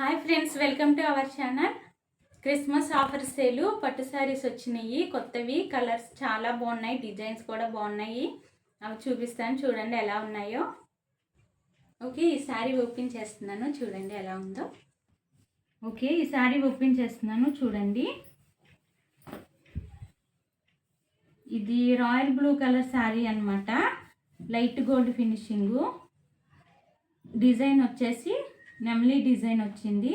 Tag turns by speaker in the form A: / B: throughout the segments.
A: Hi friends welcome to our channel Christmas offer sale పట్టు శారీస్ వచ్చినాయి. కొత్తవి కలర్స్ చాలా బాగున్నాయి డిజైన్స్ కూడా బాగున్నాయి. అవి చూపిస్తాను చూడండి ఎలా ఉన్నాయో. ఓకే ఈ శారీ ఓపెన్ చేస్తున్నాను చూడండి ఎలా ఉందో. ఓకే ఈ శారీ ఓపెన్ చేస్తున్నాను చూడండి. ఇది రాయల్ బ్లూ కలర్ శారీ అన్నమాట. లైట్ గోల్డ్ ఫినిషింగు డిజైన్ వచ్చేసి నెమలి డిజైన్ వచ్చింది.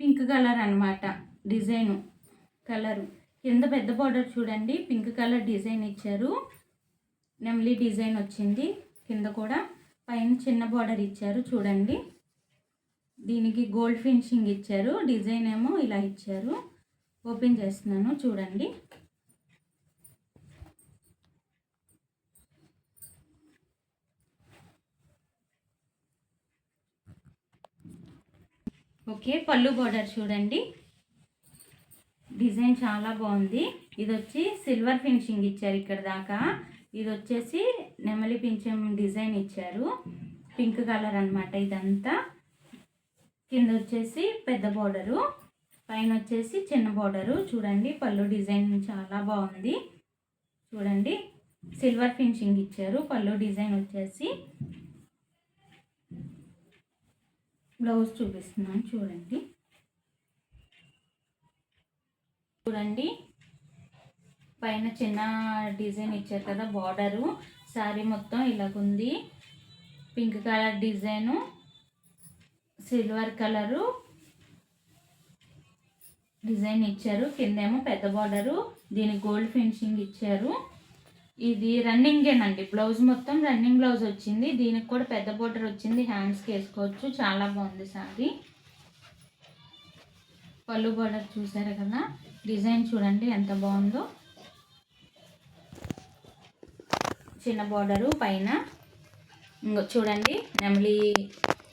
A: పింక్ కలర్ అన్నమాట డిజైను కలరు. కింద పెద్ద బార్డర్ చూడండి పింక్ కలర్ డిజైన్ ఇచ్చారు. నెమలి డిజైన్ వచ్చింది కింద కూడా. పైన చిన్న బార్డర్ ఇచ్చారు చూడండి. దీనికి గోల్డ్ ఫినిషింగ్ ఇచ్చారు డిజైన్ ఏమో ఇలా ఇచ్చారు. ఓపెన్ చేస్తున్నాను చూడండి. ఓకే పళ్ళు బోర్డర్ చూడండి. డిజైన్ చాలా బాగుంది. ఇది వచ్చి సిల్వర్ ఫినిషింగ్ ఇచ్చారు ఇక్కడ దాకా. ఇది వచ్చేసి నెమలి పింఛం డిజైన్ ఇచ్చారు. పింక్ కలర్ అన్నమాట ఇదంతా. కింద వచ్చేసి పెద్ద బోర్డరు పైన వచ్చేసి చిన్న బోర్డరు చూడండి పళ్ళు డిజైన్ చాలా బాగుంది. చూడండి సిల్వర్ ఫినిషింగ్ ఇచ్చారు. పళ్ళు డిజైన్ వచ్చేసి. బ్లౌజ్ చూపిస్తున్నాను చూడండి. చూడండి. పైన చిన్న డిజైన్ ఇచ్చారు కదా బార్డరు. శారీ మొత్తం ఇలాగుంది. Pink colour design silver colour design ఇచ్చారు. కిందేమో పెద్ద బార్డరు దీనికి గోల్డ్ ఫినిషింగ్ ఇచ్చారు. ఇది రన్నింగేనండి బ్లౌజ్ మొత్తం రన్నింగ్ బ్లౌజ్ వచ్చింది. దీనికి కూడా పెద్ద బోర్డర్ వచ్చింది. హ్యాండ్స్కి వేసుకోవచ్చు. చాలా బాగుంది సారీ పళ్ళు బోర్డర్ చూసారు కదా? డిజైన్ చూడండి ఎంత బాగుందో. చిన్న బార్డరు పైన. ఇంకో చూడండి. నెమలి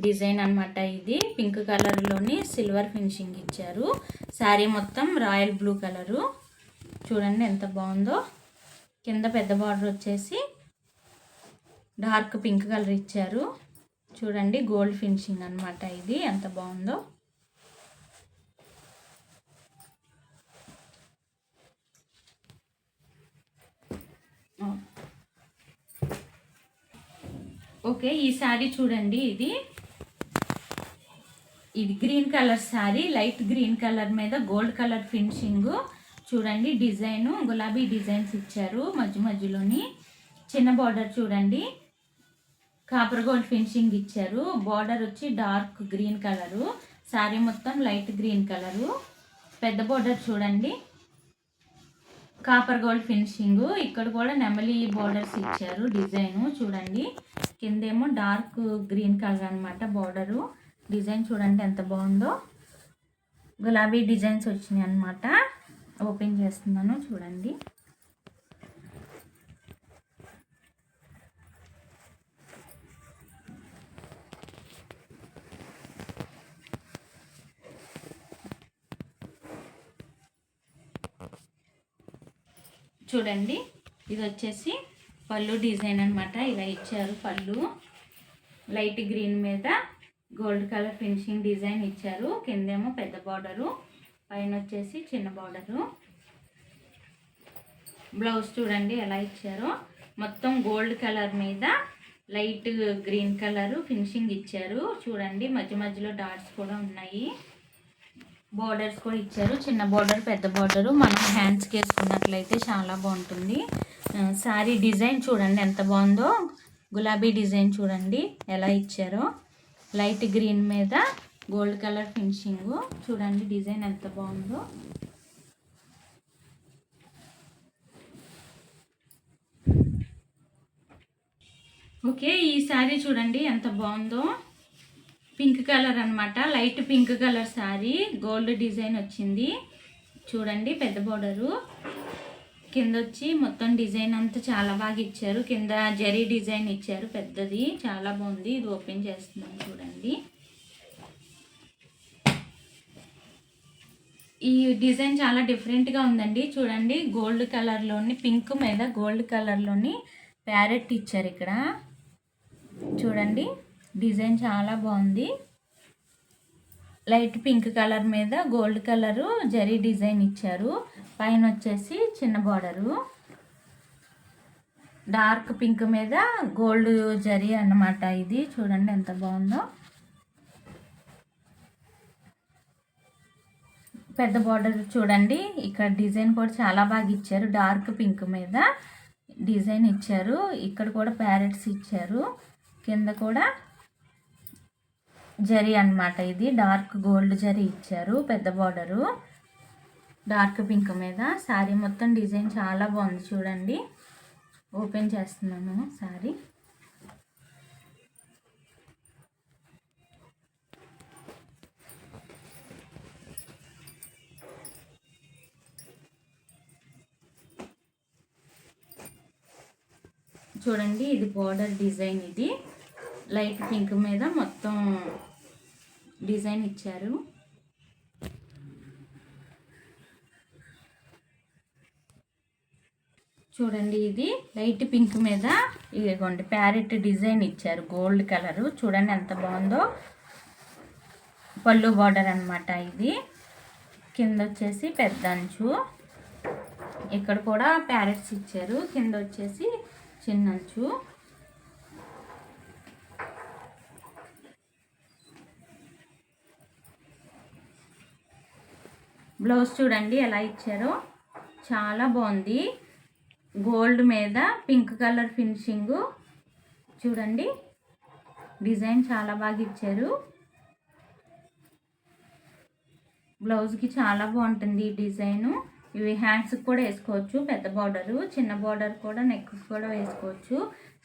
A: డిజైన్ అన్నమాట ఇది. పింక్ కలర్లోని సిల్వర్ ఫినిషింగ్ ఇచ్చారు. శారీ మొత్తం రాయల్ బ్లూ కలరు చూడండి ఎంత బాగుందో. కింద పెద్ద బార్డర్ వచ్చేసి డార్క్ పింక్ కలర్ ఇచ్చారు. చూడండి గోల్డ్ ఫినిషింగ్ అన్నమాట ఇది. ఎంత బాగుందో. ఓకే ఈ శారీ చూడండి ఇది. ఇది green colour sari. Light green colour మీద గోల్డ్ కలర్ ఫినిషింగ్ చూడండి డిజైన్ గులాబీ డిజైన్స్ ఇచ్చారు మధ్య మధ్యలోని. చిన్న బార్డర్ చూడండి. కాపర్ గోల్డ్ ఫినిషింగ్ ఇచ్చారు. బార్డర్ వచ్చి డార్క్ గ్రీన్ కలరు. శారీ మొత్తం లైట్ గ్రీన్ కలరు. పెద్ద బార్డర్ చూడండి. Copper gold finishing. ఇక్కడ కూడా నెమలి బోర్డర్స్ ఇచ్చారు డిజైన్ చూడండి. కిందేమో డార్క్ గ్రీన్ కలర్ అనమాట బార్డరు. డిజైన్ చూడండి ఎంత బాగుందో. గులాబీ డిజైన్స్ వచ్చినాయి అనమాట ఓపెన్ చేస్తున్నాను చూడండి. చూడండి ఇది వచ్చేసి పళ్ళు డిజైన్ అనమాట ఇలా ఇచ్చారు పళ్ళు. లైట్ గ్రీన్ మీద గోల్డ్ కలర్ ఫినిషింగ్ డిజైన్ ఇచ్చారు. కిందేమో పెద్ద బార్డరు. పైన వచ్చేసి చిన్న బార్డరు బ్లౌజ్ చూడండి ఎలా ఇచ్చారో. మొత్తం గోల్డ్ కలర్ మీద లైట్ గ్రీన్ కలర్ ఫినిషింగ్ ఇచ్చారు. చూడండి మధ్య మధ్యలో డాట్స్ కూడా ఉన్నాయి. బోర్డర్స్ కూడా ఇచ్చారు. చిన్న బార్డర్ పెద్ద బార్డరు. మనం హ్యాండ్స్కి వేసుకున్నట్లయితే చాలా బాగుంటుంది. శారీ డిజైన్ చూడండి ఎంత బాగుందో. గులాబీ డిజైన్ చూడండి ఎలా ఇచ్చారో. లైట్ గ్రీన్ మీద గోల్డ్ కలర్ ఫినిషింగ్. చూడండి డిజైన్ ఎంత బాగుందో. ఓకే ఈ శారీ చూడండి ఎంత బాగుందో. పింక్ కలర్ అనమాట light pink colour sari. Gold design వచ్చింది. చూడండి పెద్ద బోర్డరు కింద వచ్చి మొత్తం డిజైన్ అంతా చాలా బాగా ఇచ్చారు. కింద జరీ డిజైన్ ఇచ్చారు. పెద్దది చాలా బాగుంది. ఇది ఓపెన్ చేస్తున్నాను చూడండి. ఈ డిజైన్ చాలా డిఫరెంట్గా ఉందండి. చూడండి గోల్డ్ కలర్లోని పింక్ మీద గోల్డ్ కలర్లోని ప్యారెట్ ఇచ్చారు ఇక్కడ. చూడండి డిజైన్ చాలా బాగుంది. లైట్ పింక్ కలర్ మీద గోల్డ్ కలరు జరీ డిజైన్ ఇచ్చారు. పైన వచ్చేసి చిన్న బార్డరు డార్క్ పింక్ మీద గోల్డ్ జరీ అన్నమాట ఇది. చూడండి ఎంత బాగుందో. పెద్ద బార్డర్ చూడండి. ఇక్కడ డిజైన్ కూడా చాలా బాగా ఇచ్చారు. డార్క్ పింక్ మీద డిజైన్ ఇచ్చారు. ఇక్కడ కూడా ప్యారెట్స్ ఇచ్చారు. కింద కూడా జరీ అనమాట ఇది. డార్క్ గోల్డ్ జరీ ఇచ్చారు పెద్ద బార్డరు డార్క్ పింక్ మీద శారీ మొత్తం డిజైన్ చాలా బాగుంది చూడండి. ఓపెన్ చేస్తున్నాను శారీ చూడండి ఇది బార్డర్ డిజైన్ ఇది. లైట్ పింక్ మీద మొత్తం డిజైన్ ఇచ్చారు. చూడండి ఇది. లైట్ పింక్ మీద ఇదిగోండి ప్యారెట్ డిజైన్ ఇచ్చారు గోల్డ్ కలరు చూడండి ఎంత బాగుందో. పళ్ళు బార్డర్ అనమాట ఇది. కింద వచ్చేసి పెద్ద అంచు ఇక్కడ కూడా ప్యారెట్స్ ఇచ్చారు. కింద వచ్చేసి చిన్న అంచు బ్లౌజ్ చూడండి ఎలా ఇచ్చారో. చాలా బాగుంది. గోల్డ్ మీద పింక్ కలర్ ఫినిషింగ్. చూడండి. డిజైన్ చాలా బాగా ఇచ్చారు. బ్లౌజ్కి చాలా బాగుంటుంది ఈ డిజైను. ఇవి హ్యాండ్స్కి కూడా వేసుకోవచ్చు పెద్ద బార్డరు చిన్న బార్డర్ కూడా నెక్ కూడా వేసుకోవచ్చు.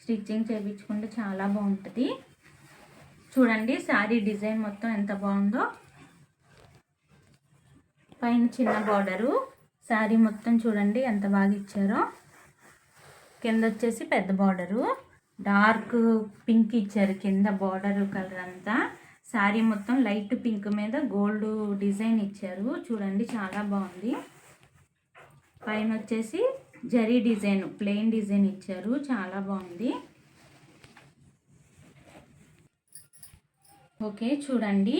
A: స్టిచ్చింగ్ చేయించుకుంటే చాలా బాగుంటుంది. చూడండి శారీ డిజైన్ మొత్తం ఎంత బాగుందో. పైన చిన్న బార్డరు శారీ మొత్తం చూడండి ఎంత బాగా ఇచ్చారో. కింద వచ్చేసి పెద్ద బార్డరు డార్క్ పింక్ ఇచ్చారు కింద బార్డర్ కలర్ అంతా. శారీ మొత్తం లైట్ పింక్ మీద గోల్డ్ డిజైన్ ఇచ్చారు. చూడండి చాలా బాగుంది. పైన వచ్చేసి జరీ డిజైన్ ప్లెయిన్ డిజైన్ ఇచ్చారు. చాలా బాగుంది. ఓకే చూడండి.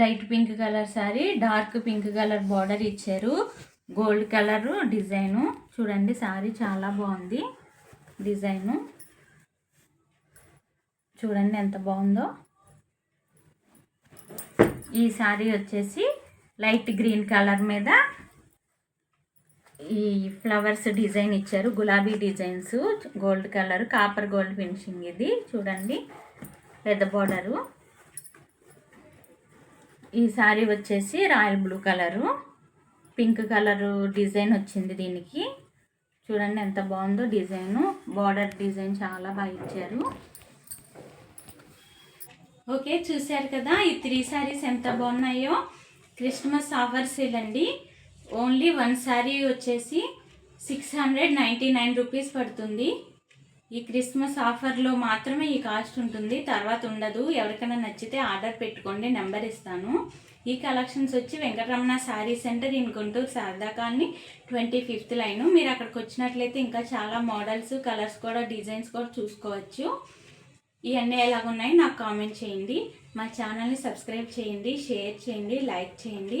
A: Light pink colour sari dark pink colour border ఇచ్చారు. Gold colour design. చూడండి శారీ చాలా బాగుంది డిజైను. చూడండి ఎంత బాగుందో. ఈ శారీ వచ్చేసి లైట్ గ్రీన్ కలర్ మీద ఈ ఫ్లవర్స్ డిజైన్ ఇచ్చారు. గులాబీ designs gold colour copper gold finishing ఇది. చూడండి పెద్ద బార్డరు. ఈ శారీ వచ్చేసి royal blue colour. Pink colour design వచ్చింది దీనికి. చూడండి ఎంత బాగుందో డిజైను. బార్డర్ డిజైన్ చాలా బాగా ఇచ్చారు. ఓకే చూశారు కదా? ఈ త్రీ శారీస్ ఎంత బాగున్నాయో? క్రిస్మస్ ఆఫర్ సేల్ అండి ఓన్లీ వన్ శారీ వచ్చేసి six hundred ninety nine rupees పడుతుంది. ఈ క్రిస్మస్ ఆఫర్లో మాత్రమే ఈ కాస్ట్ ఉంటుంది. తర్వాత ఉండదు. ఎవరికైనా నచ్చితే ఆర్డర్ పెట్టుకోండి నెంబర్ ఇస్తాను. ఈ కలెక్షన్స్ వచ్చి Venkataramana sari centre in Guntur శారదాకాన్ని colony twenty fifth line. మీరు అక్కడికి వచ్చినట్లయితే ఇంకా చాలా మోడల్స్ కలర్స్ కూడా డిజైన్స్ కూడా చూసుకోవచ్చు. ఇవన్నీ ఎలాగున్నాయి నాకు కామెంట్ చేయండి. మా ఛానల్ని సబ్స్క్రైబ్ చేయండి షేర్ చేయండి లైక్ చేయండి.